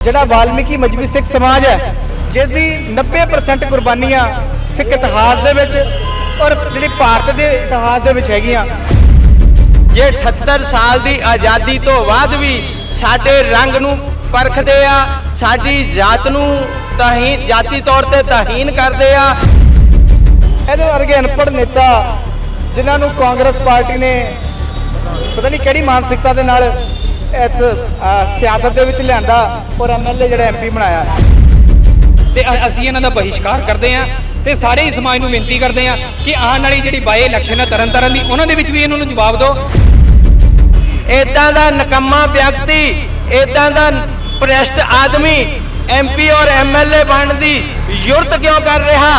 ਜਿਹੜਾ ਵਾਲਮੀਕੀ ਮਜਬੀ ਸਿੱਖ ਸਮਾਜ ਹੈ ਜਿਸ ਦੀ 90% ਕੁਰਬਾਨੀਆਂ ਸਿੱਖ ਇਤਿਹਾਸ ਦੇ ਵਿੱਚ ਔਰ ਜਿਹੜੀ ਭਾਰਤ ਦੇ ਇਤਿਹਾਸ ਦੇ ਵਿੱਚ ਹੈਗੀਆਂ। ਜੇ 78 ਸਾਲ ਦੀ ਆਜ਼ਾਦੀ ਤੋਂ ਬਾਅਦ ਵੀ ਸਾਡੇ ਰੰਗ ਨੂੰ ਪਰਖਦੇ ਆ ਸਾਡੀ ਜਾਤ ਨੂੰ ਤਾਹੀਨ ਜਾਤੀ ਤੌਰ ਤੇ ਤਾਹੀਨ ਕਰਦੇ ਆ। ਇਹਦੇ ਵਰਗੇ ਅਨਪੜ੍ਹ ਨੇਤਾ ਜਿਨ੍ਹਾਂ ਨੂੰ ਕਾਂਗਰਸ ਪਾਰਟੀ ਨੇ ਪਤਾ ਨਹੀਂ ਕਿਹੜੀ ਮਾਨਸਿਕਤਾ ਦੇ ਨਾਲ ਇਸ ਸਿਆਸਤ ਦੇ ਵਿੱਚ ਲਿਆਂਦਾ ਔਰ ਐਮਐਲਏ ਜਿਹੜਾ ਐਮਪੀ ਬਣਾਇਆ। ਤੇ ਅਸੀਂ ਇਹਨਾਂ ਦਾ ਬਹਿਸ਼ਕਾਰ ਕਰਦੇ ਹਾਂ ਤੇ ਸਾਰੇ ਹੀ ਸਮਾਜ ਨੂੰ ਬੇਨਤੀ ਕਰਦੇ ਹਾਂ ਕਿ ਆਉਣ ਵਾਲੀ ਜਿਹੜੀ ਬਾਈ ਇਲੈਕਸ਼ਨ ਹੈ ਤਰਨ ਤਾਰਨ ਦੀ ਉਹਨਾਂ ਦੇ ਵਿੱਚ ਵੀ ਇਹਨਾਂ ਨੂੰ ਜਵਾਬ ਦਿਓ। ਇਦਾਂ ਦਾ ਨਕੰਮਾ ਵਿਅਕਤੀ ਇਦਾਂ ਦਾ ਭ੍ਰਿਸ਼ਟ ਆਦਮੀ ਐਮਪੀ ਔਰ ਐਮਐਲਏ ਬਣਨ ਦੀ ਯੁਰਤ ਕਿਉਂ ਕਰ ਰਿਹਾ?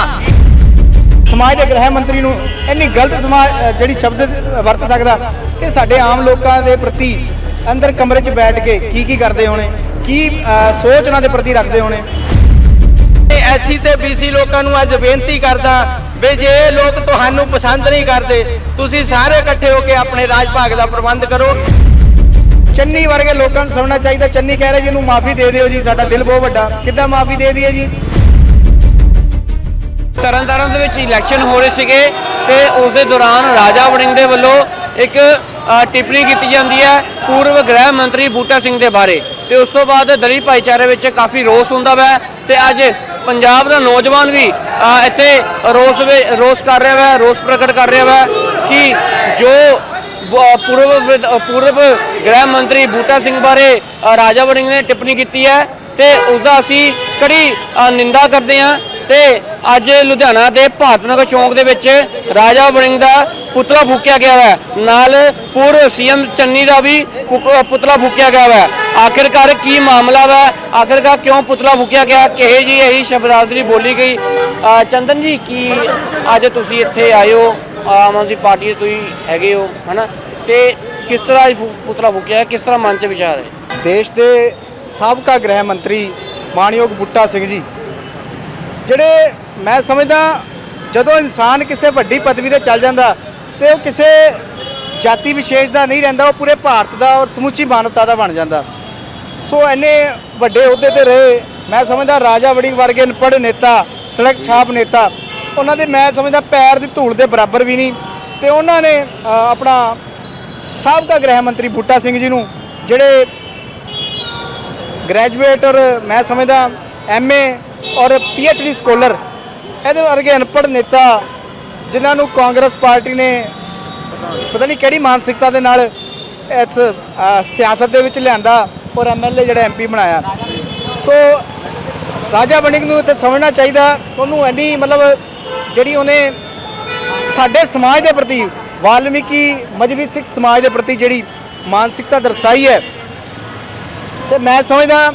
ਸਮਾਜ ਦੇ ਗ੍ਰਹਿ ਮੰਤਰੀ ਨੂੰ ਇੰਨੀ ਗਲਤ ਸਮਾਜ ਜਿਹੜੀ ਸ਼ਬਦ ਵਰਤ ਸਕਦਾ ਕਿ ਸਾਡੇ ਆਮ ਲੋਕਾਂ ਦੇ ਪ੍ਰਤੀ ਅੰਦਰ ਕਮਰੇ 'ਚ ਬੈਠ ਕੇ ਕੀ ਕੀ ਕਰਦੇ ਹੋਣੇ? ਕੀ ਸੋਚ ਉਹਨਾਂ ਦੇ ਪ੍ਰਤੀ ਰੱਖਦੇ ਹੋਣੇ? ਐਸੀ ਤੇ ਬੀਸੀ ਲੋਕਾਂ ਨੂੰ ਅੱਜ ਬੇਨਤੀ ਕਰਦਾ ਵੀ ਜੇ ਇਹ ਲੋਕ ਤੁਹਾਨੂੰ ਪਸੰਦ ਨਹੀਂ ਕਰਦੇ ਤੁਸੀਂ ਸਾਰੇ ਇਕੱਠੇ ਹੋ ਕੇ ਆਪਣੇ ਰਾਜ ਭਾਗ ਦਾ ਪ੍ਰਬੰਧ ਕਰੋ। ਚੰਨੀ ਵਰਗੇ ਲੋਕਾਂ ਨੂੰ ਸਮਝਣਾ ਚਾਹੀਦਾ। ਚੰਨੀ ਕਹਿ ਰਹੇ ਜੀ ਇਹਨੂੰ ਮਾਫੀ ਦੇ ਦਿਓ ਜੀ ਸਾਡਾ ਦਿਲ ਬਹੁਤ ਵੱਡਾ। ਕਿੱਦਾਂ ਮਾਫੀ ਦੇ ਦਈਏ ਜੀ? ਤਰਨ ਤਾਰਨ ਦੇ ਵਿੱਚ ਇਲੈਕਸ਼ਨ ਹੋ ਰਹੇ ਸੀਗੇ ਤੇ ਉਸ ਦੇ ਦੌਰਾਨ ਰਾਜਾ ਵੜਿੰਗ ਦੇ ਵੱਲੋਂ ਇੱਕ ਟਿੱਪਣੀ ਕੀਤੀ ਜਾਂਦੀ ਹੈ ਪੂਰਵ ਗ੍ਰਹਿ ਮੰਤਰੀ ਬੂਟਾ ਸਿੰਘ ਦੇ ਬਾਰੇ। ਤੇ ਉਸ ਤੋਂ ਬਾਅਦ ਦਲਿਤ ਭਾਈਚਾਰੇ ਵਿੱਚ ਕਾਫੀ ਰੋਸ ਹੁੰਦਾ ਵੈ ਤੇ ਅੱਜ ਪੰਜਾਬ ਦਾ ਨੌਜਵਾਨ ਵੀ ਇੱਥੇ ਰੋਸ ਵਿੱਚ ਰੋਸ ਕਰ ਰਿਹਾ ਵੈ, ਰੋਸ ਪ੍ਰਗਟ ਕਰ ਰਿਹਾ ਵੈ ਕਿ ਜੋ ਬ- ਪੂਰਵ ਪੂਰਵ ਗ੍ਰਹਿ ਮੰਤਰੀ ਬੂਟਾ ਸਿੰਘ ਬਾਰੇ ਰਾਜਾ ਵੜਿੰਗ ਨੇ ਟਿੱਪਣੀ ਕੀਤੀ ਹੈ ਤੇ ਉਸ ਦਾ ਅਸੀਂ ਕੜੀ ਨਿੰਦਾ ਕਰਦੇ ਹਾਂ ਤੇ ਅੱਜ ਲੁਧਿਆਣਾ ਦੇ ਭਾਰਤ ਨਗਰ ਚੌਂਕ ਦੇ ਵਿੱਚ ਰਾਜਾ ਵੜਿੰਗ ਦਾ ਪੁਤਲਾ ਫੂਕਿਆ ਗਿਆ ਹੈ ਨਾਲ ਪੂਰਵ ਸੀਐਮ ਚੰਨੀ ਦਾ ਵੀ ਪੁਤਲਾ ਫੂਕਿਆ ਗਿਆ ਹੈ ਆਖਿਰਕਾਰ ਕੀ ਮਾਮਲਾ ਵਾ? ਆਖਿਰਕਾਰ ਕਿਉਂ ਪੁਤਲਾ ਫੂਕਿਆ ਗਿਆ? ਕਿਹੇ ਜੀ ਇਹੀ ਸ਼ਬਦਾਵਲੀ ਬੋਲੀ ਗਈ। ਚੰਦਨ ਜੀ, ਕੀ ਅੱਜ ਤੁਸੀਂ ਇੱਥੇ ਆਏ ਹੋ? ਆਮ ਆਦਮੀ ਪਾਰਟੀ ਦੇ ਤੁਸੀਂ ਹੈਗੇ ਹੋ, ਹਨਾ? ਤੇ ਕਿਸ ਤਰ੍ਹਾਂ ਇਹ ਪੁਤਲਾ ਫੂਕਿਆ ਹੈ? ਕਿਸ ਤਰ੍ਹਾਂ ਮਨ 'ਚ ਵਿਚਾਰ ਹੈ? ਦੇਸ਼ ਦੇ ਸਾਬਕਾ ਗ੍ਰਹਿ ਮੰਤਰੀ ਮਾਨਯੋਗ ਬੁੱਟਾ ਸਿੰਘ ਜੀ। ਜਿਹੜੇ ਮੈਂ ਸਮਝਦਾ, ਜਦੋਂ ਇਨਸਾਨ ਕਿਸੇ ਵੱਡੀ ਪਦਵੀ ਤੇ ਚੱਲ ਜਾਂਦਾ ਤੇ ਉਹ ਕਿਸੇ ਜਾਤੀ ਵਿਸ਼ੇਸ਼ ਦਾ ਨਹੀਂ ਰਹਿੰਦਾ, ਉਹ ਪੂਰੇ ਭਾਰਤ ਦਾ ਔਰ ਸਮੁੱਚੀ ਮਾਨਵਤਾ ਦਾ ਬਣ ਜਾਂਦਾ। ਸੋ ਇੰਨੇ ਵੱਡੇ ਅਹੁਦੇ ਤੇ ਰਹੇ, ਮੈਂ ਸਮਝਦਾ ਰਾਜਾ ਵੜਿੰਗ ਵਰਗੇ ਅਨਪੜ੍ਹ ਨੇਤਾ, ਸੜਕ ਛਾਪ ਨੇਤਾ, ਉਹਨਾਂ ਦੇ ਮੈਂ ਸਮਝਦਾ ਪੈਰ ਦੀ ਧੂਲ ਦੇ ਬਰਾਬਰ ਵੀ ਨਹੀਂ। ਤੇ ਉਹਨਾਂ ਨੇ ਆਪਣਾ ਸਾਬਕਾ ਗ੍ਰਹਿ ਮੰਤਰੀ ਬੂਟਾ ਸਿੰਘ ਜੀ ਨੂੰ, ਜਿਹੜੇ ਗ੍ਰੈਜੂਏਟ ਔਰ ਮੈਂ ਸਮਝਦਾ ਐਮਏ ਔਰ ਡੀ ਸਕਾਲਰ, ਇਹਦੇ ਵਰਗੇ ਅਨਪੜ੍ਹ ਨੇਤਾ ਜਿਨ੍ਹਾਂ ਨੂੰ ਕਾਂਗਰਸ ਪਾਰਟੀ ਨੇ ਪਤਾ ਨਹੀਂ ਕਿਹੜੀ ਮਾਨਸਿਕਤਾ ਦੇ ਨਾਲ ਇਸ ਸਿਆਸਤ ਦੇ ਵਿੱਚ ਲਿਆਂਦਾ ਔਰ ਐਮਐਲਏ ਜਿਹੜਾ ਐਮਪੀ ਬਣਾਇਆ। ਸੋ ਰਾਜਾ ਵੜਿੰਗ ਨੂੰ ਇੱਥੇ ਸਮਝਣਾ ਚਾਹੀਦਾ। ਉਹਨੂੰ ਐਨੀ ਮਤਲਬ ਜਿਹੜੀ ਉਹਨੇ ਸਾਡੇ ਸਮਾਜ ਦੇ ਪ੍ਰਤੀ, ਵਾਲਮੀਕੀ ਮਜਬੀ ਸਿੱਖ ਸਮਾਜ ਦੇ ਪ੍ਰਤੀ ਜਿਹੜੀ ਮਾਨਸਿਕਤਾ ਦਰਸਾਈ ਹੈ। ਤੇ ਮੈਂ ਸਮਝਦਾ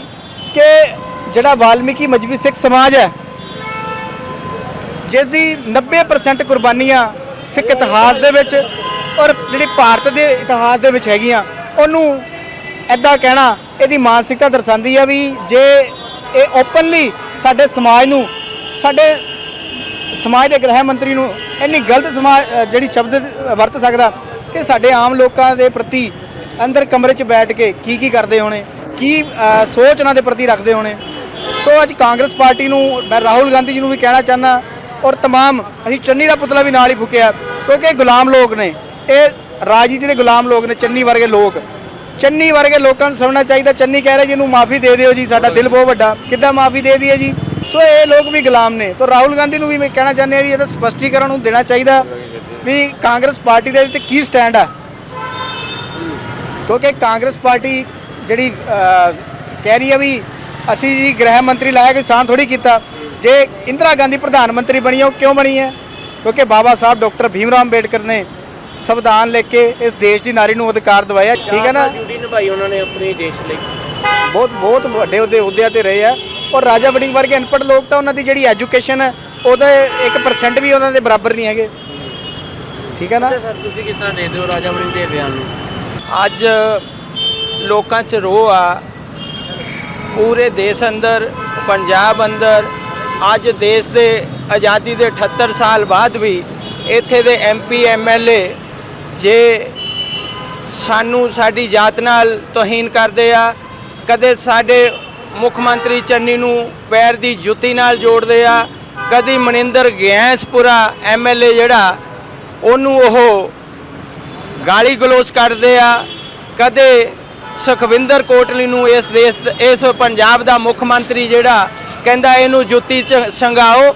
ਕਿ ਜਿਹੜਾ ਵਾਲਮੀਕੀ ਮਜਬੀ ਸਿੱਖ ਸਮਾਜ ਹੈ ਜਿਸ ਦੀ 90% ਕੁਰਬਾਨੀਆਂ ਸਿੱਖ ਇਤਿਹਾਸ ਦੇ ਵਿੱਚ ਔਰ ਜਿਹੜੀ ਭਾਰਤ ਦੇ ਇਤਿਹਾਸ ਦੇ ਵਿੱਚ ਹੈਗੀਆਂ, ਉਹਨੂੰ ਐਦਾਂ ਕਹਿਣਾ, ਇਹਦੀ ਮਾਨਸਿਕਤਾ ਦਰਸਾਉਂਦੀ ਆ ਵੀ ਜੇ ਇਹ ਓਪਨਲੀ ਸਾਡੇ ਸਮਾਜ ਨੂੰ, ਸਾਡੇ ਸਮਾਜ ਦੇ ਗ੍ਰਹਿ ਮੰਤਰੀ ਨੂੰ ਇੰਨੀ ਗਲਤ ਸਮਾਜ ਜਿਹੜੀ ਸ਼ਬਦ ਵਰਤ ਸਕਦਾ ਕਿ ਸਾਡੇ ਆਮ ਲੋਕਾਂ ਦੇ ਪ੍ਰਤੀ ਅੰਦਰ ਕਮਰੇ 'ਚ ਬੈਠ ਕੇ ਕੀ ਕੀ ਕਰਦੇ ਹੋਣੇ, ਕੀ ਸੋਚ ਉਹਨਾਂ ਦੇ ਪ੍ਰਤੀ ਰੱਖਦੇ ਹੋਣੇ। ਸੋ ਅੱਜ ਕਾਂਗਰਸ ਪਾਰਟੀ ਨੂੰ, ਮੈਂ ਰਾਹੁਲ ਗਾਂਧੀ ਜੀ ਨੂੰ ਵੀ ਕਹਿਣਾ ਚਾਹੁੰਦਾ ਔਰ तमाम ਅਸੀਂ ਚੰਨੀ ਦਾ ਪੁਤਲਾ ਵੀ ਨਾਲ ਹੀ ਫੁਕਿਆ ਕਿਉਂਕਿ ਇਹ ਗੁਲਾਮ ਲੋਕ ਨੇ ਇਹ ਰਾਜਨੀਤੀ ਦੇ ਗੁਲਾਮ ਲੋਕ ਨੇ ਚੰਨੀ ਵਰਗੇ ਲੋਕ ਚੰਨੀ ਵਰਗੇ ਲੋਕਾਂ ਨੂੰ ਸਮਝਣਾ ਚਾਹੀਦਾ ਚੰਨੀ ਕਹਿ ਰਹੇ ਜੀ ਇਹਨੂੰ ਮਾਫੀ ਦੇ ਦਿਓ ਜੀ ਸਾਡਾ ਦਿਲ ਬਹੁਤ ਵੱਡਾ ਕਿੱਦਾਂ ਮਾਫੀ ਦੇ ਦਈਏ ਜੀ ਸੋ ਇਹ ਲੋਕ ਵੀ ਗੁਲਾਮ ਨੇ ਤਾਂ ਰਾਹੁਲ ਗਾਂਧੀ ਨੂੰ ਵੀ ਮੈਂ ਕਹਿਣਾ ਚਾਹੁੰਦੇ ਆ ਵੀ ਇਹਦਾ ਸਪਸ਼ਟੀਕਰਨ ਨੂੰ ਦੇਣਾ ਚਾਹੀਦਾ ਵੀ ਕਾਂਗਰਸ ਪਾਰਟੀ ਦੇ ਤੇ ਕੀ ਸਟੈਂਡ ਆ ਕਿਉਂਕਿ ਕਾਂਗਰਸ ਪਾਰਟੀ ਜਿਹੜੀ ਅਹ, ਕਹਿ ਰਹੀ ਆ ਵੀ ਅਸੀਂ ਜੀ ਗ੍ਰਹਿ ਮੰਤਰੀ ਲਾਇਆ ਕੋਈ ਸਾਨ ਥੋੜੀ ਕੀਤਾ ਜੇ ਇੰਦਰਾ ਗਾਂਧੀ ਪ੍ਰਧਾਨ ਮੰਤਰੀ ਬਣੀ ਹੈ ਉਹ ਕਿਉਂ ਬਣੀ ਹੈ? ਕਿਉਂਕਿ ਬਾਬਾ ਸਾਹਿਬ ਡਾਕਟਰ ਭੀਮ ਰਾਮ ਅੰਬੇਡਕਰ ਨੇ ਸੰਵਿਧਾਨ ਲਿਖ ਕੇ ਇਸ ਦੇਸ਼ ਦੀ ਨਾਰੀ ਨੂੰ ਅਧਿਕਾਰ ਦਿਵਾਇਆ। ਠੀਕ ਹੈ ਨਾ? ਡਿਊਟੀ ਨਿਭਾਈ ਉਹਨਾਂ ਨੇ ਆਪਣੇ ਦੇਸ਼ ਲਈ। ਬਹੁਤ ਬਹੁਤ ਵੱਡੇ ਉਹਦੇ ਅਹੁਦਿਆਂ ਤੇ ਰਹੇ ਆ। ਔਰ ਰਾਜਾ ਵੜਿੰਗ ਵਰਗੇ ਅਨਪੜ੍ਹ ਲੋਕ ਤਾਂ ਉਹਨਾਂ ਦੀ ਜਿਹੜੀ ਐਜੂਕੇਸ਼ਨ ਹੈ ਉਹਦੇ 1% ਵੀ ਉਹਨਾਂ ਦੇ ਬਰਾਬਰ ਨਹੀਂ ਹੈਗੇ। ਠੀਕ ਹੈ ਨਾ? ਸਰ ਤੁਸੀਂ ਕਿਸ ਤਰ੍ਹਾਂ ਦੇਖਦੇ ਹੋ ਰਾਜਾ ਵੜਿੰਗ ਦੇ ਬਿਆਨ ਨੂੰ? ਅੱਜ ਲੋਕਾਂ 'ਚ ਰੋਹ ਆ। ਪੂਰੇ ਦੇਸ਼ ਅੰਦਰ ਪੰਜਾਬ ਅੰਦਰ ਅੱਜ ਦੇਸ਼ ਦੇ ਆਜ਼ਾਦੀ ਦੇ 78 ਸਾਲ ਬਾਅਦ ਵੀ ਇੱਥੇ ਦੇ ਐਮਪੀ ਐਮਐਲਏ ਜੇ ਸਾਨੂੰ ਸਾਡੀ ਜਾਤ ਨਾਲ ਤੋਹੀਨ ਕਰਦੇ ਆ, ਕਦੇ ਸਾਡੇ ਮੁੱਖ ਮੰਤਰੀ ਚੰਨੀ ਨੂੰ ਪੈਰ ਦੀ ਜੁੱਤੀ ਨਾਲ ਜੋੜਦੇ ਆ, ਕਦੀ ਮਨਿੰਦਰ ਗੈਂਸਪੁਰਾ ਐਮਐਲਏ ਜਿਹੜਾ, ਉਹਨੂੰ ਉਹ ਗਾਲੀ ਗਲੋਚ ਕਰਦੇ ਆ, ਕਦੇ ਸੁਖਵਿੰਦਰ ਕੋਟਲੀ ਨੂੰ ਇਸ ਦੇਸ਼, ਇਸ ਪੰਜਾਬ ਦਾ ਮੁੱਖ ਮੰਤਰੀ ਜਿਹੜਾ ਕਹਿੰਦਾ ਇਹਨੂੰ ਜੁੱਤੀ ਚ ਸੰਘਾਓ,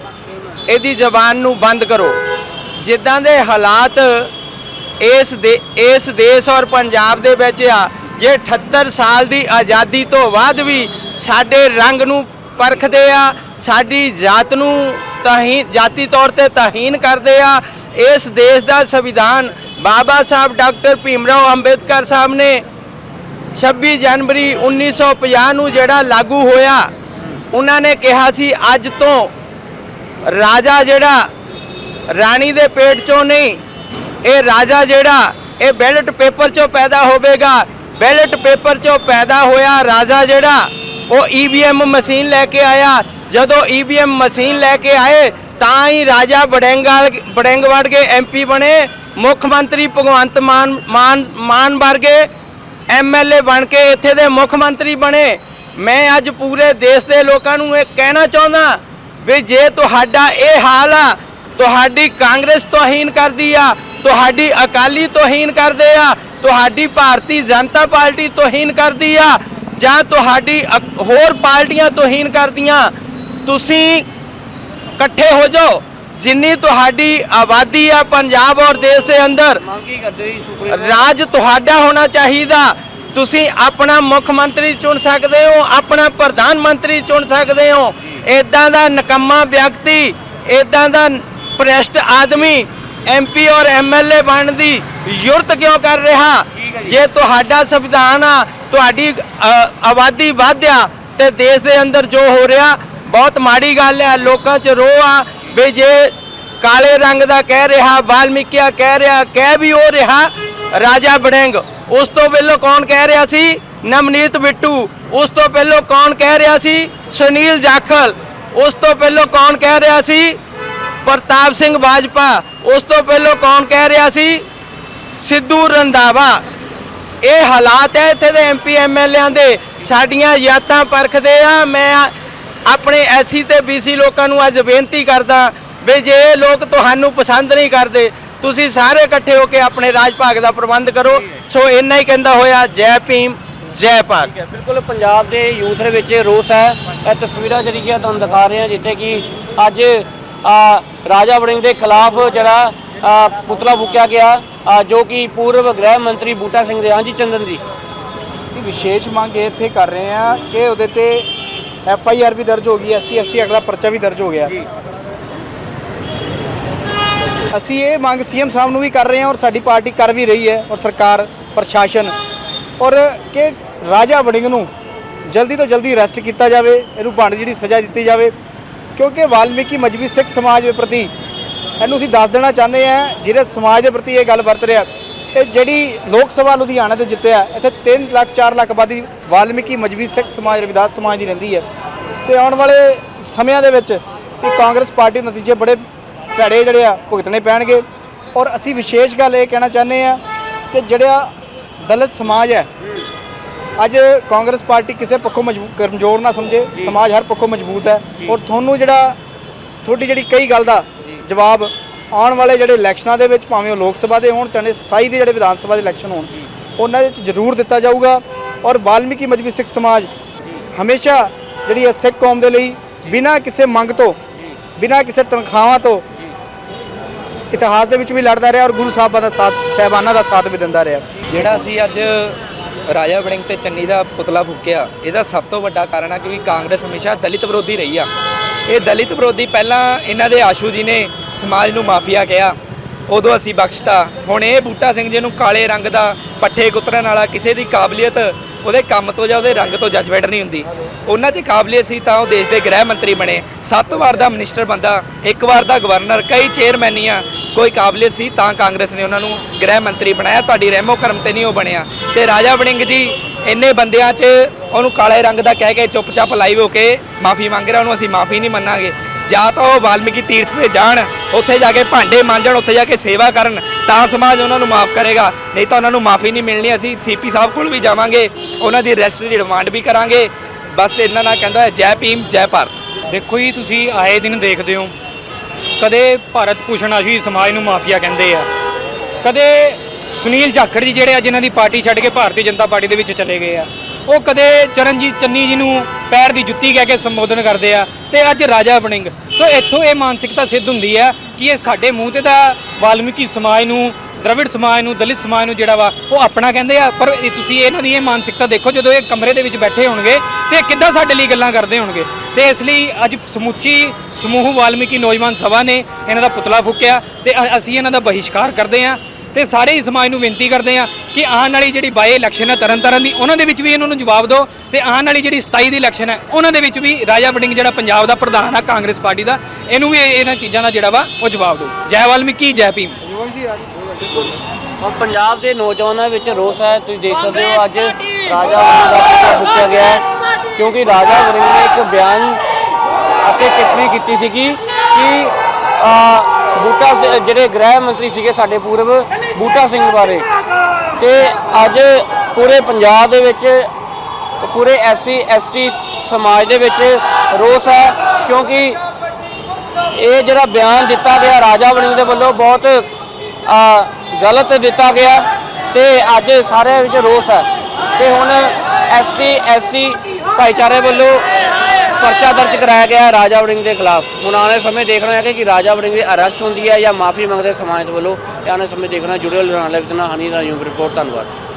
ਇਹਦੀ ਜ਼ਬਾਨ ਨੂੰ ਬੰਦ ਕਰੋ। ਜਿੱਦਾਂ ਦੇ ਹਾਲਾਤ ਇਸ ਦੇ, ਇਸ ਦੇਸ਼ ਔਰ ਪੰਜਾਬ ਦੇ ਵਿੱਚ ਆ, ਜੇ 78 ਸਾਲ ਦੀ ਆਜ਼ਾਦੀ ਤੋਂ ਬਾਅਦ ਵੀ ਸਾਡੇ ਰੰਗ ਨੂੰ ਪਰਖਦੇ ਆ, ਸਾਡੀ ਜਾਤ ਨੂੰ ਤਾਹੀਨ ਜਾਤੀ ਤੌਰ ਤੇ ਤਾਹੀਨ ਕਰਦੇ ਆ, ਇਸ ਦੇਸ਼ ਦਾ ਸੰਵਿਧਾਨ ਬਾਬਾ ਸਾਹਿਬ ਡਾਕਟਰ ਭੀਮਰਾਓ ਅੰਬੇਦਕਰ ਸਾਹਿਬ ਨੇ 26 ਜਨਵਰੀ 1950 ਨੂੰ ਜਿਹੜਾ ਲਾਗੂ ਹੋਇਆ ਉਹਨਾਂ ਨੇ ਕਿਹਾ ਸੀ, ਅੱਜ ਤੋਂ ਰਾਜਾ ਜਿਹੜਾ ਰਾਣੀ ਦੇ ਪੇਟ ਚੋਂ ਨਹੀਂ, ਇਹ ਰਾਜਾ ਜਿਹੜਾ, ਇਹ ਬੈਲਟ ਪੇਪਰ ਚੋਂ ਪੈਦਾ ਹੋਵੇਗਾ। ਬੈਲਟ ਪੇਪਰ ਚੋਂ ਪੈਦਾ ਹੋਇਆ ਰਾਜਾ ਜਿਹੜਾ, ਉਹ ਈਵੀਐਮ ਮਸ਼ੀਨ ਲੈ ਕੇ ਆਇਆ। ਜਦੋਂ ਈਵੀਐਮ ਮਸ਼ੀਨ ਲੈ ਕੇ ਆਏ, ਤਾਂ ਹੀ ਰਾਜਾ ਬੜੈਂਗਾਲ ਬੜੈਂਗਵੜ ਕੇ ਐਮਪੀ ਬਣੇ। ਮੁੱਖ ਮੰਤਰੀ ਭਗਵੰਤ ਮਾਨ ਮਾਨ ਮਾਨ ਵਰਗੇ ਐਮਐਲਏ ਬਣ ਕੇ ਇੱਥੇ ਦੇ ਮੁੱਖ ਮੰਤਰੀ ਬਣੇ। ਮੈਂ ਅੱਜ ਪੂਰੇ ਦੇਸ਼ ਦੇ ਲੋਕਾਂ ਨੂੰ ਇਹ ਕਹਿਣਾ ਚਾਹੁੰਦਾ ਵੀ ਜੇ ਤੁਹਾਡਾ ਇਹ ਹਾਲ ਆ ਤੁਹਾਡੀ ਕਾਂਗਰਸ ਤੋਹੀਨ ਕਰਦੀ ਆ ਤੁਹਾਡੀ ਅਕਾਲੀ ਤੋਹੀਨ ਕਰਦੇ ਆ ਤੁਹਾਡੀ ਭਾਰਤੀ ਜਨਤਾ ਪਾਰਟੀ ਤੋਹੀਨ ਕਰਦੀ ਆ ਜਾਂ ਤੁਹਾਡੀ ਹੋਰ ਪਾਰਟੀਆਂ ਤੋਹੀਨ ਕਰਦੀਆਂ ਤੁਸੀਂ ਇਕੱਠੇ ਹੋ ਜਾਓ। ਜਿੰਨੀ ਤੁਹਾਡੀ ਆਬਾਦੀ ਆ ਪੰਜਾਬ ਔਰ ਦੇਸ਼ ਦੇ ਅੰਦਰ ਰਾਜ ਤੁਹਾਡਾ ਹੋਣਾ ਚਾਹੀਦਾ। ਤੁਸੀਂ ਆਪਣਾ ਮੁੱਖ ਮੰਤਰੀ ਚੁਣ ਸਕਦੇ ਹੋ ਆਪਣਾ ਪ੍ਰਧਾਨ ਮੰਤਰੀ ਚੁਣ ਸਕਦੇ ਹੋ। ਇਦਾਂ ਦਾ ਨਕਮਾ ਵਿਅਕਤੀ ਇਦਾਂ ਦਾ ਭ੍ਰਿਸ਼ਟ ਆਦਮੀ ਐਮਪੀ ਔਰ ਐਮਐਲਏ ਬਣਨ ਦੀ ਯੁਰਤ ਕਿਉਂ ਕਰ ਰਿਹਾ? ਜੇ। ਤੁਹਾਡਾ ਸੰਵਿਧਾਨ ਆ ਤੁਹਾਡੀ ਆਬਾਦੀ ਵਧਿਆ ਤੇ ਦੇਸ਼ ਦੇ ਅੰਦਰ ਜੋ ਹੋ ਰਿਹਾ ਬਹੁਤ ਮਾੜੀ ਗੱਲ ਹੈ ਲੋਕਾਂ 'ਚ ਰੋਹ ਆ ਵੀ ਜੇ ਕਾਲੇ ਰੰਗ ਦਾ ਕਹਿ ਰਿਹਾ ਵਾਲਮੀਕਿਆ ਕਹਿ ਰਿਹਾ ਕਹਿ ਵੀ ਹੋ ਰਿਹਾ ਰਾਜਾ ਬੜਿੰਗ ਉਸ ਤੋਂ ਪਹਿਲਾਂ ਕੌਣ ਕਹਿ ਰਿਹਾ ਸੀ? ਨਵਨੀਤ ਬਿੱਟੂ। ਉਸ ਤੋਂ ਪਹਿਲਾਂ ਕੌਣ ਕਹਿ ਰਿਹਾ ਸੀ? ਸੁਨੀਲ ਜਾਖਲ। ਉਸ ਤੋਂ ਪਹਿਲਾਂ ਕੌਣ ਕਹਿ ਰਿਹਾ ਸੀ? ਪ੍ਰਤਾਪ ਸਿੰਘ ਬਾਜਪਾ ਉਸ ਤੋਂ ਪਹਿਲਾਂ ਕੌਣ ਕਹਿ ਰਿਹਾ ਸੀ? ਸਿੱਧੂ ਰੰਧਾਵਾ। ਇਹ ਹਾਲਾਤ ਹੈ ਇੱਥੇ ਦੇ ਐਮਪੀ ਐਮਐਲਏਆਂ ਦੇ। ਸਾਡੀਆਂ ਯਾਤਾਂ ਪਰਖਦੇ ਆ। ਮੈਂ ਆਪਣੇ ਐਸੀ ਤੇ ਬੀਸੀ ਲੋਕਾਂ ਨੂੰ ਅੱਜ ਬੇਨਤੀ ਕਰਦਾ ਵੀ ਜੇ ਲੋਕ ਤੁਹਾਨੂੰ ਪਸੰਦ ਨਹੀਂ ਕਰਦੇ ਤੁਸੀਂ ਸਾਰੇ ਇਕੱਠੇ ਹੋ ਕੇ ਆਪਣੇ ਰਾਜ ਭਾਗ ਦਾ ਪ੍ਰਬੰਧ ਕਰੋ। ਸੋ ਇੰਨਾ ਹੀ ਕਹਿੰਦਾ ਹੋਇਆ ਜੈ ਭੀਮ ਜੈ ਭਾਰਤ। ਬਿਲਕੁਲ ਪੰਜਾਬ ਦੇ ਯੂਥ ਦੇ ਵਿੱਚ ਰੋਸ ਹੈ। ਇਹ ਤਸਵੀਰਾਂ ਜਿਹੜੀਆਂ ਤੁਹਾਨੂੰ ਦਿਖਾ ਰਹੇ ਹਾਂ ਜਿੱਥੇ ਕਿ ਅੱਜ ਆ, ਰਾਜਾ ਵੜਿੰਗ ਦੇ ਖਿਲਾਫ ਜਿਹੜਾ ਪੁਤਲਾ ਫੂਕਿਆ ਗਿਆ ਜੋ ਕਿ ਪੂਰਵ ਗ੍ਰਹਿ ਮੰਤਰੀ ਬੂਟਾ ਸਿੰਘ ਦੇ ਹਾਂਜੀ ਚੰਦਨ ਜੀ। ਅਸੀਂ ਵਿਸ਼ੇਸ਼ ਮੰਗ ਇਹ ਇੱਥੇ ਕਰ ਰਹੇ ਹਾਂ ਕਿ ਉਹਦੇ ਤੇ ਐਫ ਆਈ ਆਰ ਵੀ ਦਰਜ ਹੋ ਗਈ ਐਸਸੀ ਐਸਟੀ ਐਕਟ ਦਾ ਪਰਚਾ ਵੀ ਦਰਜ ਹੋ ਗਿਆ। ਅਸੀਂ ਇਹ ਮੰਗ ਸੀਐਮ ਸਾਹਿਬ ਨੂੰ ਵੀ ਕਰ ਰਹੇ ਹਾਂ ਔਰ ਸਾਡੀ ਪਾਰਟੀ ਕਰ ਵੀ ਰਹੀ ਹੈ ਔਰ ਸਰਕਾਰ, ਪ੍ਰਸ਼ਾਸਨ ਔਰ ਕਿ ਰਾਜਾ ਵੜਿੰਗ ਨੂੰ ਜਲਦੀ ਤੋਂ ਜਲਦੀ ਅਰੈਸਟ ਕੀਤਾ ਜਾਵੇ, ਇਹਨੂੰ ਬਣਦੀ ਜਿਹੜੀ ਸਜ਼ਾ ਦਿੱਤੀ ਜਾਵੇ, ਕਿਉਂਕਿ ਵਾਲਮੀਕੀ ਮਜਬੀ ਸਿੱਖ ਸਮਾਜ ਦੇ ਪ੍ਰਤੀ ਇਹਨੂੰ ਅਸੀਂ ਦੱਸ ਦੇਣਾ ਚਾਹੁੰਦੇ ਹਾਂ, ਜਿਹੜੇ ਸਮਾਜ ਦੇ ਪ੍ਰਤੀ ਇਹ ਗੱਲ ਵਰਤ ਰਿਹਾ, ਇਹ ਜਿਹੜੀ ਲੋਕ ਸਭਾ ਲੁਧਿਆਣਾ 'ਤੇ ਜਿੱਤਿਆ, ਇੱਥੇ 3 ਲੱਖ 4 ਲੱਖ ਆਬਾਦੀ ਵਾਲਮੀਕੀ ਮਜਬੀ ਸਿੱਖ ਸਮਾਜ, ਰਵਿਦਾਸ ਸਮਾਜ ਦੀ ਰਹਿੰਦੀ ਹੈ। ਤੇ ਆਉਣ ਵਾਲੇ ਸਮਿਆਂ ਦੇ ਵਿੱਚ ਕਿ ਕਾਂਗਰਸ ਪਾਰਟੀ ਨਤੀਜੇ ਬੜੇ ਭੈੜੇ ਜਿਹੜੇ ਆ ਭੁਗਤਣੇ ਪੈਣਗੇ। ਔਰ ਅਸੀਂ ਵਿਸ਼ੇਸ਼ ਗੱਲ ਇਹ ਕਹਿਣਾ ਚਾਹੁੰਦੇ ਆ ਕਿ ਜਿਹੜਾ ਦਲਿਤ ਸਮਾਜ ਹੈ ਅੱਜ ਕਾਂਗਰਸ ਪਾਰਟੀ ਕਿਸੇ ਪੱਖੋਂ ਮਜਬੂਤ ਕਮਜ਼ੋਰ ਨਾ ਸਮਝੇ ਸਮਾਜ ਹਰ ਪੱਖੋਂ ਮਜ਼ਬੂਤ ਹੈ। ਔਰ ਤੁਹਾਨੂੰ ਜਿਹੜਾ ਤੁਹਾਡੀ ਜਿਹੜੀ ਕਈ ਗੱਲ ਦਾ ਜਵਾਬ ਆਉਣ ਵਾਲੇ ਜਿਹੜੇ ਇਲੈਕਸ਼ਨਾਂ ਦੇ ਵਿੱਚ ਭਾਵੇਂ ਉਹ ਲੋਕ ਸਭਾ ਦੇ ਹੋਣ ਚਾਹੇ 27 ਦੇ ਜਿਹੜੇ ਵਿਧਾਨ ਸਭਾ ਦੇ ਇਲੈਕਸ਼ਨ ਹੋਣ ਉਹਨਾਂ ਦੇ ਵਿੱਚ ਜ਼ਰੂਰ ਦਿੱਤਾ ਜਾਊਗਾ। ਔਰ ਵਾਲਮੀਕੀ ਮਜਬੀ ਸਿੱਖ ਸਮਾਜ ਹਮੇਸ਼ਾ ਜਿਹੜੀ ਹੈ ਸਿੱਖ ਕੌਮ ਦੇ ਲਈ ਬਿਨਾਂ ਕਿਸੇ ਮੰਗ ਤੋਂ ਬਿਨਾਂ ਕਿਸੇ ਤਨਖਾਹਾਂ ਤੋਂ ਇਤਿਹਾਸ ਦੇ ਵਿੱਚ ਵੀ ਲੜਦਾ ਰਿਹਾ ਔਰ ਗੁਰੂ ਸਾਹਿਬਾਂ ਦਾ ਸਾਥ, ਸਹਿਬਾਨਾਂ ਦਾ ਸਾਥ ਵੀ ਦਿੰਦਾ ਰਿਹਾ। ਜਿਹੜਾ ਅਸੀਂ ਅੱਜ ਰਾਜਾ ਵੜਿੰਗ ਤੇ ਚੰਨੀ ਦਾ ਪੁਤਲਾ ਫੂਕਿਆ, ਇਹਦਾ ਸਭ ਤੋਂ ਵੱਡਾ ਕਾਰਨ ਆ ਕਿ ਕਾਂਗਰਸ ਹਮੇਸ਼ਾ ਦਲਿਤ ਵਿਰੋਧੀ ਰਹੀ ਆ। ਇਹ ਦਲਿਤ ਵਿਰੋਧੀ ਪਹਿਲਾਂ ਇਹਨਾਂ ਦੇ ਆਸ਼ੂ ਜੀ ਨੇ ਸਮਾਜ ਨੂੰ ਮਾਫੀਆ ਕਿਹਾ। ਉਦੋਂ ਅਸੀਂ ਬਖਸ਼ਤਾ। ਹੁਣ ਇਹ ਬੂਟਾ ਸਿੰਘ ਜੀ ਨੂੰ ਕਾਲੇ ਰੰਗ ਦਾ, ਪੱਠੇ ਕੁਤਰਨ ਵਾਲਾ ਕਿਸੇ ਦੀ ਕਾਬਲੀਅਤ ਉਹਦੇ ਕੰਮ ਤੋਂ ਜਾਂ ਉਹਦੇ ਰੰਗ ਤੋਂ ਜੱਜਮੈਂਟ ਨਹੀਂ ਹੁੰਦੀ। ਉਹਨਾਂ 'ਚ ਕਾਬਲੀਅਤ ਸੀ ਤਾਂ ਉਹ ਦੇਸ਼ ਦੇ ਗ੍ਰਹਿ ਮੰਤਰੀ ਬਣੇ। ਸੱਤ ਵਾਰ ਦਾ ਮਿਨਿਸਟਰ ਬੰਦਾ ਇੱਕ ਵਾਰ ਦਾ ਗਵਰਨਰ ਕਈ ਚੇਅਰਮੈਨੀਆਂ ਕੋਈ ਕਾਬਲੀਅਤ ਸੀ ਤਾਂ ਕਾਂਗਰਸ ਨੇ ਉਹਨਾਂ ਨੂੰ ਗ੍ਰਹਿ ਮੰਤਰੀ ਬਣਾਇਆ। ਤੁਹਾਡੀ ਰਹਿਮੋ ਕਰਮ ਤੇ ਨਹੀਂ ਉਹ ਬਣਿਆ। ਤੇ ਰਾਜਾ ਵੜਿੰਗ ਜੀ, ਇੰਨੇ ਬੰਦਿਆਂ 'ਚ ਉਹਨੂੰ ਕਾਲੇ ਰੰਗ ਦਾ ਕਹਿ ਕੇ ਚੁੱਪਚਾਪ ਲਾਈਵ ਹੋ ਕੇ ਮਾਫੀ ਮੰਗ ਰਿਹਾ, ਉਹਨੂੰ ਅਸੀਂ ਮਾਫੀ ਨਹੀਂ ਮੰਨਾਂਗੇ। ਜਾਂ ਤਾਂ ਉਹ ਵਾਲਮੀਕੀ ਤੀਰਥ ਤੇ ਜਾਣ, ਉੱਥੇ ਜਾ ਕੇ ਭਾਂਡੇ ਮਾਂਜਣ, ਉੱਥੇ ਜਾ ਕੇ ਸੇਵਾ ਕਰਨ, ਤਾਂ ਸਮਾਜ ਉਹਨਾਂ ਨੂੰ ਮਾਫ ਕਰੇਗਾ। ਨਹੀਂ ਤਾਂ ਉਹਨਾਂ ਨੂੰ ਮਾਫੀ ਨਹੀਂ ਮਿਲਣੀ, ਅਸੀਂ ਸੀਪੀ ਸਾਹਿਬ ਕੋਲ ਵੀ ਜਾਵਾਂਗੇ, ਉਹਨਾਂ ਦੀ ਰੈਸਟ ਦੀ ਡਿਮਾਂਡ ਵੀ ਕਰਾਂਗੇ। ਬਸ ਇਹਨਾਂ ਨਾਲ ਕਹਿੰਦਾ ਜੈ ਭੀਮ, ਜੈ ਭਾਰਤ। ਦੇਖੋ ਜੀ, ਤੁਸੀਂ ਆਏ ਦਿਨ ਦੇਖਦੇ ਹੋ, ਕਦੇ ਭਾਰਤ ਭੂਸ਼ਣ ਆਸ਼ੂ ਸਮਾਜ ਨੂੰ ਮਾਫੀਆ ਕਹਿੰਦੇ ਆ। ਕਦੇ ਸੁਨੀਲ ਜਾਖੜ ਜੀ ਜਿਹੜੇ ਅੱਜ ਇਹਨਾਂ ਦੀ ਪਾਰਟੀ ਛੱਡ ਕੇ ਭਾਰਤੀ ਜਨਤਾ ਪਾਰਟੀ ਦੇ ਵਿੱਚ ਚਲੇ ਗਏ ਆ। ਉਹ ਕਦੇ ਚਰਨਜੀਤ ਚੰਨੀ ਜੀ ਨੂੰ ਪੈਰ ਦੀ ਜੁੱਤੀ ਕਹਿ ਕੇ ਸੰਬੋਧਨ ਕਰਦੇ ਆ ਤੇ ਅੱਜ ਰਾਜਾ ਵੜਿੰਗ ਤੋਂ ਇੱਥੋਂ ਇਹ ਮਾਨਸਿਕਤਾ ਸਿੱਧ ਹੁੰਦੀ ਆ ਕਿ ਇਹ ਸਾਡੇ ਮੂੰਹ ਤੇ ਤਾਂ ਵਾਲਮੀਕੀ ਸਮਾਜ ਨੂੰ, ਦ੍ਰਵਿੜ ਸਮਾਜ ਨੂੰ, ਦਲਿਤ ਸਮਾਜ ਨੂੰ ਜਿਹੜਾ ਵਾ ਉਹ ਆਪਣਾ ਕਹਿੰਦੇ ਆ, ਪਰ ਇਹ ਤੁਸੀਂ ਇਹਨਾਂ ਦੀ ਇਹ ਮਾਨਸਿਕਤਾ ਦੇਖੋ ਜਦੋਂ ਇਹ ਕਮਰੇ ਦੇ ਵਿੱਚ ਬੈਠੇ ਹੋਣਗੇ ਤੇ ਇਹ ਕਿੱਦਾਂ ਸਾਡੇ ਲਈ ਗੱਲਾਂ ਕਰਦੇ ਹੋਣਗੇ। ਤੇ ਇਸ ਲਈ ਅੱਜ ਸਮੁੱਚੀ ਸਮੂਹ ਵਾਲਮੀਕੀ ਨੌਜਵਾਨ ਸਭਾ ਨੇ ਇਹਨਾਂ ਦਾ ਪੁਤਲਾ ਫੂਕਿਆ ਤੇ ਅਸੀਂ ਇਹਨਾਂ ਦਾ ਬਹਿਸ਼ਕਾਰ ਕਰਦੇ ਆ। ਤੇ ਸਾਰੇ ਹੀ ਸਮਾਜ ਨੂੰ ਬੇਨਤੀ ਕਰਦੇ ਆ ਕਿ ਆਉਣ ਵਾਲੀ ਜਿਹੜੀ ਬਾਈ ਇਲੈਕਸ਼ਨ ਹੈ ਤਰਨ ਤਾਰਨ ਦੀ ਉਹਨਾਂ ਦੇ ਵਿੱਚ ਵੀ ਇਹਨਾਂ ਨੂੰ ਜਵਾਬ ਦਿਓ ਤੇ ਆਉਣ ਵਾਲੀ ਜਿਹੜੀ 27 ਦੀ ਇਲੈਕਸ਼ਨ ਹੈ ਉਹਨਾਂ ਦੇ ਵਿੱਚ ਵੀ ਰਾਜਾ ਵੜਿੰਗ ਜਿਹੜਾ ਪੰਜਾਬ ਦਾ ਪ੍ਰਧਾਨ ਆ ਕਾਂਗਰਸ ਪਾਰਟੀ ਦਾ ਇਹਨੂੰ ਵੀ ਇਹ- ਇਹਨਾਂ ਚੀਜ਼ਾਂ ਦਾ ਜਿਹੜਾ ਵਾ ਉਹ ਜਵਾਬ ਦਿਓ। ਜੈ ਵਾਲਮੀਕੀ ਜੈ ਭੀਮ। ਪੰਜਾਬ ਦੇ ਨੌਜਵਾਨਾਂ ਵਿੱਚ ਰੋਸ ਹੈ ਤੁਸੀਂ ਦੇਖ ਸਕਦੇ ਹੋ ਅੱਜ ਰਾਜਾ ਵੜਿੰਗ ਦਾ ਪੁਤਲਾ ਫੂਕਿਆ ਗਿਆ ਹੈ ਕਿਉਂਕਿ ਰਾਜਾ ਵੜਿੰਗ ਨੇ ਇੱਕ ਬਿਆਨ ਅਤੇ ਟਿੱਪਣੀ ਕੀਤੀ ਸੀਗੀ ਕਿ ਅ, ਬੂਟਾ ਸਿ- ਜਿਹੜੇ ਗ੍ਰਹਿ ਮੰਤਰੀ ਸੀਗੇ ਸਾਡੇ ਪੂਰਬ ਬੂਟਾ ਸਿੰਘ ਬਾਰੇ ਤੇ ਅੱਜ ਪੂਰੇ ਪੰਜਾਬ ਦੇ ਵਿੱਚ, ਪੂਰੇ ਐਸਸੀ, ਐਸਟੀ ਸਮਾਜ ਦੇ ਵਿੱਚ ਰੋਸ ਹੈ, ਕਿਉਂਕਿ ਇਹ ਜਿਹੜਾ ਬਿਆਨ ਦਿੱਤਾ ਗਿਆ ਰਾਜਾ ਵਣੀ ਦੇ ਵੱਲੋਂ ਬਹੁਤ ਗਲਤ ਦਿੱਤਾ ਗਿਆ ਤੇ ਅੱਜ ਸਾਰੇ ਵਿੱਚ ਰੋਸ ਹੈ। ਤੇ ਹੁਣ ਐਸਟੀ, ਐਸਸੀ ਭਾਈਚਾਰੇ ਵੱਲੋਂ ਪਰਚਾ ਦਰਜ ਕਰਾਇਆ ਗਿਆ ਹੈ ਰਾਜਾ ਵੜਿੰਗ ਦੇ ਖਿਲਾਫ। ਹੁਣ ਆਉਣ ਵਾਲੇ ਸਮੇਂ ਦੇਖਣਾ ਹੈ ਕਿ ਰਾਜਾ ਵੜਿੰਗ ਦੀ ਅਰੈਸਟ ਹੁੰਦੀ ਹੈ ਜਾਂ ਮਾਫੀ ਮੰਗਦੇ ਸਮਾਜ ਵੱਲੋਂ? ਇਹ ਆਉਣ ਵਾਲੇ ਸਮੇਂ ਦੇਖਣਾ, ਜੁੜੇ ਲੁਧਿਆਣਾ ਲਾਈਵ ਹਨੀ ਦਾ ਰਿਪੋਰਟ ਧੰਨਵਾਦ।